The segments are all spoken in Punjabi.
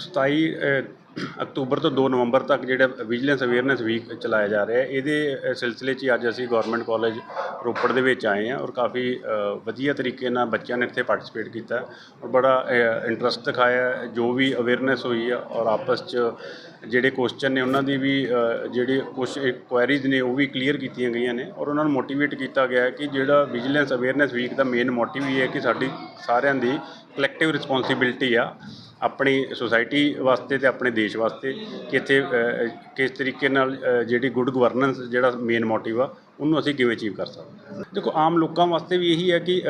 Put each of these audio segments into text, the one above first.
27 ਅਕਤੂਬਰ ਤੋਂ 2 ਨਵੰਬਰ ਤੱਕ ਜਿਹੜਾ ਵਿਜੀਲੈਂਸ ਅਵੇਅਰਨੈਸ ਵੀਕ ਚਲਾਇਆ ਜਾ ਰਿਹਾ ਹੈ ਇਹਦੇ ਸਿਲਸਿਲੇ 'ਚ ਅੱਜ ਅਸੀਂ ਗਵਰਨਮੈਂਟ ਕਾਲਜ ਰੋਪੜ ਦੇ ਵਿੱਚ ਆਏ ਹਾਂ ਔਰ ਕਾਫੀ ਵਧੀਆ ਤਰੀਕੇ ਨਾਲ ਬੱਚਿਆਂ ਨੇ ਇੱਥੇ ਪਾਰਟਿਸਿਪੇਟ ਕੀਤਾ ਔਰ ਬੜਾ ਇੰਟਰਸਟ ਦਿਖਾਇਆ ਜੋ ਵੀ ਅਵੇਅਰਨੈਸ ਹੋਈ ਆ ਔਰ ਆਪਸ 'ਚ ਜਿਹੜੇ ਕੁਐਸਚਨ ਨੇ ਉਹਨਾਂ ਦੀ ਵੀ ਅ, ਜਿਹੜੀ ਕੁਝ ਕੁਐਰੀਜ਼ ਨੇ ਉਹ ਵੀ ਕਲੀਅਰ ਕੀਤੀਆਂ ਗਈਆਂ ਨੇ ਔਰ ਉਹਨਾਂ ਨੂੰ ਮੋਟੀਵੇਟ ਕੀਤਾ ਗਿਆ ਕਿ ਜਿਹੜਾ ਵਿਜੀਲੈਂਸ ਅਵੇਅਰਨੈਸ ਵੀਕ ਦਾ ਮੇਨ ਮੋਟਿਵ ਇਹ ਹੈ ਕਿ ਸਾਡੀ ਸਾਰਿਆਂ ਦੀ ਕਲੈਕਟਿਵ ਰਿਸਪੌਂਸਿਬਿਲਟੀ ਆ ਆਪਣੀ ਸੁਸਾਇਟੀ ਵਾਸਤੇ ਤੇ ਆਪਣੇ ਦੇਸ਼ ਵਾਸਤੇ ਕਿ ਇੱਥੇ ਕਿਸ ਤਰੀਕੇ ਨਾਲ ਜਿਹੜੀ ਗੁੱਡ ਗਵਰਨੈਂਸ ਜਿਹੜਾ ਮੇਨ ਮੋਟਿਵ ਆ ਉਹਨੂੰ ਅਸੀਂ ਕਿਵੇਂ ਅਚੀਵ ਕਰ ਸਕਦੇ ਦੇਖੋ ਆਮ ਲੋਕਾਂ ਵਾਸਤੇ ਵੀ ਇਹੀ ਹੈ ਕਿ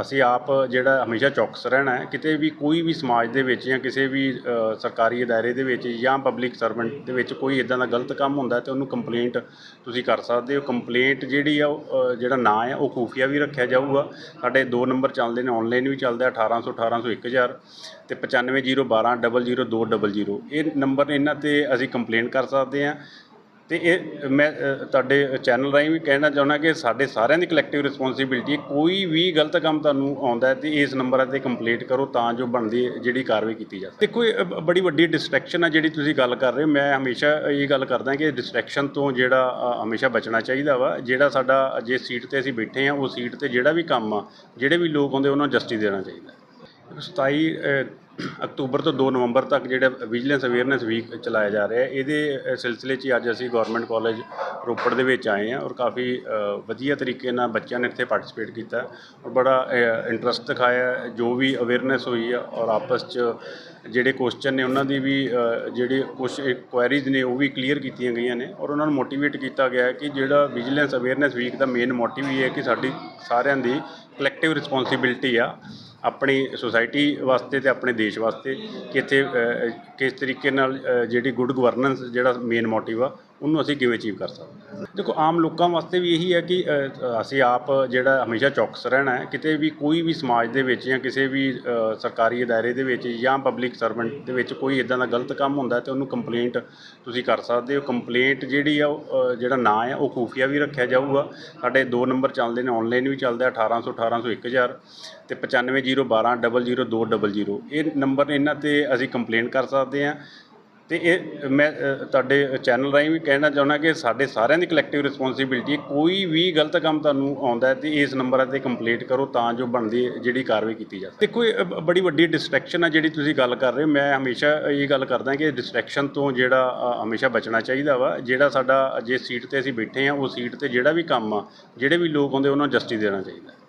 ਅਸੀਂ ਆਪ ਜਿਹੜਾ ਹਮੇਸ਼ਾ ਚੌਕਸ ਰਹਿਣਾ ਹੈ ਕਿਤੇ ਵੀ ਕੋਈ ਵੀ ਸਮਾਜ ਦੇ ਵਿੱਚ ਜਾਂ ਕਿਸੇ ਵੀ ਸਰਕਾਰੀ ਅਦਾਰੇ ਦੇ ਵਿੱਚ ਜਾਂ ਪਬਲਿਕ ਸਰਵੈਂਟ ਦੇ ਵਿੱਚ ਕੋਈ ਇਦਾਂ ਦਾ ਗਲਤ ਕੰਮ ਹੁੰਦਾ ਹੈ ਤੇ ਉਹਨੂੰ ਕੰਪਲੇਂਟ ਤੁਸੀਂ ਕਰ ਸਕਦੇ ਹੋ। ਕੰਪਲੇਂਟ ਜਿਹੜੀ ਆ ਉਹ, ਜਿਹੜਾ ਨਾਂ ਹੈ ਉਹ ਖੂਫੀਆ ਵੀ ਰੱਖਿਆ ਜਾਊਗਾ। ਸਾਡੇ ਦੋ ਨੰਬਰ ਚੱਲਦੇ ਨੇ ਆਨਲਾਈਨ ਵੀ ਚੱਲਦਾ 1800 1800 1000 ਤੇ 950120 00200 ਇਹ ਨੰਬਰ ਇਹਨਾਂ ਤੇ ਅਸੀਂ ਕੰਪਲੇਂਟ ਕਰ ਸਕਦੇ ਹਾਂ। ਤੇ ਇਹ ਮੈਂ ਅ, ਤੁਹਾਡੇ ਚੈਨਲ ਰਾਹੀਂ ਵੀ ਕਹਿਣਾ ਚਾਹੁੰਦਾ ਕਿ ਸਾਡੇ ਸਾਰਿਆਂ ਦੀ ਕਲੈਕਟਿਵ ਰਿਸਪੌਂਸਿਬਿਲਟੀ ਹੈ। ਕੋਈ ਵੀ ਗਲਤ ਕੰਮ ਤੁਹਾਨੂੰ ਆਉਂਦਾ ਹੈ ਤੇ ਇਸ ਨੰਬਰਾਂ ਤੇ ਕੰਪਲੇਂਟ ਕਰੋ ਤਾਂ ਜੋ ਬਣਦੀ ਜਿਹੜੀ ਕਾਰਵਾਈ ਕੀਤੀ ਜਾ ਸਕੇ। ਦੇਖੋ ਇਹ ਬ- ਬੜੀ ਵੱਡੀ ਡਿਸਟਰੈਕਸ਼ਨ ਆ ਜਿਹੜੀ ਤੁਸੀਂ ਗੱਲ ਕਰ ਰਹੇ ਹੋ। ਮੈਂ ਹਮੇਸ਼ਾ ਇਹ ਗੱਲ ਕਰਦਾ ਕਿ ਡਿਸਟਰੈਕਸ਼ਨ ਤੋਂ ਜਿਹੜਾ ਅ, ਹਮੇਸ਼ਾ ਬਚਣਾ ਚਾਹੀਦਾ ਵਾ। ਜਿਹੜਾ ਸਾਡਾ ਜੇ ਸੀਟ ਤੇ ਅਸੀਂ ਬੈਠੇ ਹਾਂ ਉਹ ਸੀਟ ਤੇ ਜਿਹੜਾ ਵੀ ਕੰਮ ਆ ਜਿਹੜੇ ਵੀ ਲੋਕ ਆਉਂਦੇ ਉਹਨਾਂ ਨੂੰ ਜਸਟਿਸ ਦੇਣਾ ਚਾਹੀਦਾ। 27 ਅ, ਅਕਤੂਬਰ ਤੋਂ 2 ਨਵੰਬਰ ਤੱਕ ਜਿਹੜਾ ਵਿਜੀਲੈਂਸ ਅਵੇਅਰਨੈਸ ਵੀਕ ਚਲਾਇਆ ਜਾ ਰਿਹਾ ਹੈ। ਇਹਦੇ ਸਿਲਸਿਲੇ 'ਚ ਹੀ ਅੱਜ ਅਸੀਂ ਗਵਰਨਮੈਂਟ ਕਾਲਜ ਰੋਪੜ ਦੇ ਵਿੱਚ ਆਏ ਹਾਂ ਔਰ ਕਾਫੀ ਵਧੀਆ ਤਰੀਕੇ ਨਾਲ ਬੱਚਿਆਂ ਨੇ ਇੱਥੇ ਪਾਰਟਿਸਿਪੇਟ ਕੀਤਾ ਔਰ ਬੜਾ ਇੰਟਰਸਟ ਦਿਖਾਇਆ। ਜੋ ਵੀ ਅਵੇਅਰਨੈਸ ਹੋਈ ਆ ਔਰ ਆਪਸ 'ਚ ਜਿਹੜੇ ਕੁਐਸਚਨ ਨੇ ਉਹਨਾਂ ਦੀ ਵੀ ਅ, ਜਿਹੜੀ ਕੁਝ ਕੁਐਰੀਜ਼ ਨੇ ਉਹ ਵੀ ਕਲੀਅਰ ਕੀਤੀਆਂ ਗਈਆਂ ਨੇ ਔਰ ਉਹਨਾਂ ਨੂੰ ਮੋਟੀਵੇਟ ਕੀਤਾ ਗਿਆ ਕਿ ਜਿਹੜਾ ਵਿਜੀਲੈਂਸ ਅਵੇਅਰਨੈਸ ਵੀਕ ਦਾ ਮੇਨ ਮੋਟਿਵ ਇਹ ਹੈ ਕਿ ਸਾਡੀ ਸਾਰਿਆਂ ਦੀ ਕਲੈਕਟਿਵ ਰਿਸਪੌਂਸਿਬਿਲਟੀ ਆ। ਆਪਣੀ ਸੁਸਾਇਟੀ ਵਾਸਤੇ ਤੇ ਆਪਣੇ ਦੇਸ਼ ਵਾਸਤੇ ਕਿ ਇੱਥੇ ਕਿਸ ਤਰੀਕੇ ਨਾਲ ਜਿਹੜੀ ਗੁੱਡ ਗਵਰਨੈਂਸ ਜਿਹੜਾ ਮੇਨ ਮੋਟਿਵ ਆ ਉਹਨੂੰ ਅਸੀਂ ਕਿਵੇਂ ਅਚੀਵ ਕਰ ਸਕਦੇ ਦੇਖੋ ਆਮ ਲੋਕਾਂ ਵਾਸਤੇ ਵੀ ਇਹੀ ਹੈ ਕਿ ਅਸੀਂ ਆਪ ਜਿਹੜਾ ਹਮੇਸ਼ਾ ਚੌਕਸ ਰਹਿਣਾ ਹੈ ਕਿਤੇ ਵੀ ਕੋਈ ਵੀ ਸਮਾਜ ਦੇ ਵਿੱਚ ਜਾਂ ਕਿਸੇ ਵੀ ਸਰਕਾਰੀ ਅਦਾਰੇ ਦੇ ਵਿੱਚ ਜਾਂ ਪਬਲਿਕ ਸਰਵੈਂਟ ਦੇ ਵਿੱਚ ਕੋਈ ਇਦਾਂ ਦਾ ਗਲਤ ਕੰਮ ਹੁੰਦਾ ਹੈ ਤੇ ਉਹਨੂੰ ਕੰਪਲੇਂਟ ਤੁਸੀਂ ਕਰ ਸਕਦੇ ਹੋ। ਕੰਪਲੇਂਟ ਜਿਹੜੀ ਆ ਉਹ, ਜਿਹੜਾ ਨਾਂ ਹੈ ਉਹ ਖੂਫੀਆ ਵੀ ਰੱਖਿਆ ਜਾਊਗਾ। ਸਾਡੇ ਦੋ ਨੰਬਰ ਚੱਲਦੇ ਨੇ ਆਨਲਾਈਨ ਵੀ ਚੱਲਦਾ 1800 1800 1000 ਤੇ 950120 00200 ਇਹ ਨੰਬਰ ਇਹਨਾਂ ਤੇ ਅਸੀਂ ਕੰਪਲੇਂਟ ਕਰ ਸਕਦੇ ਹਾਂ। ਤੇ ਇਹ ਮੈਂ ਅ, ਤੁਹਾਡੇ ਚੈਨਲ ਰਾਹੀਂ ਵੀ ਕਹਿਣਾ ਚਾਹੁੰਦਾ ਕਿ ਸਾਡੇ ਸਾਰਿਆਂ ਦੀ ਕਲੈਕਟਿਵ ਰਿਸਪੌਂਸਿਬਿਲਟੀ ਹੈ। ਕੋਈ ਵੀ ਗਲਤ ਕੰਮ ਤੁਹਾਨੂੰ ਆਉਂਦਾ ਹੈ ਤੇ ਇਸ ਨੰਬਰਾਂ ਤੇ ਕੰਪਲੇਂਟ ਕਰੋ ਤਾਂ ਜੋ ਬਣਦੀ ਜਿਹੜੀ ਕਾਰਵਾਈ ਕੀਤੀ ਜਾ ਸਕੇ। ਦੇਖੋ ਇਹ ਬ- ਬੜੀ ਵੱਡੀ ਡਿਸਟਰੈਕਸ਼ਨ ਆ ਜਿਹੜੀ ਤੁਸੀਂ ਗੱਲ ਕਰ ਰਹੇ ਹੋ। ਮੈਂ ਹਮੇਸ਼ਾ ਇਹ ਗੱਲ ਕਰਦਾ ਕਿ ਡਿਸਟਰੈਕਸ਼ਨ ਤੋਂ ਜਿਹੜਾ ਅ, ਹਮੇਸ਼ਾ ਬਚਣਾ ਚਾਹੀਦਾ ਵਾ। ਜਿਹੜਾ ਸਾਡਾ ਜੇ ਸੀਟ ਤੇ ਅਸੀਂ ਬੈਠੇ ਹਾਂ ਉਹ ਸੀਟ ਤੇ ਜਿਹੜਾ ਵੀ ਕੰਮ ਆ ਜਿਹੜੇ ਵੀ ਲੋਕ ਆਉਂਦੇ ਉਹਨਾਂ ਨੂੰ ਜਸਟਿਸ ਦੇਣਾ ਚਾਹੀਦਾ।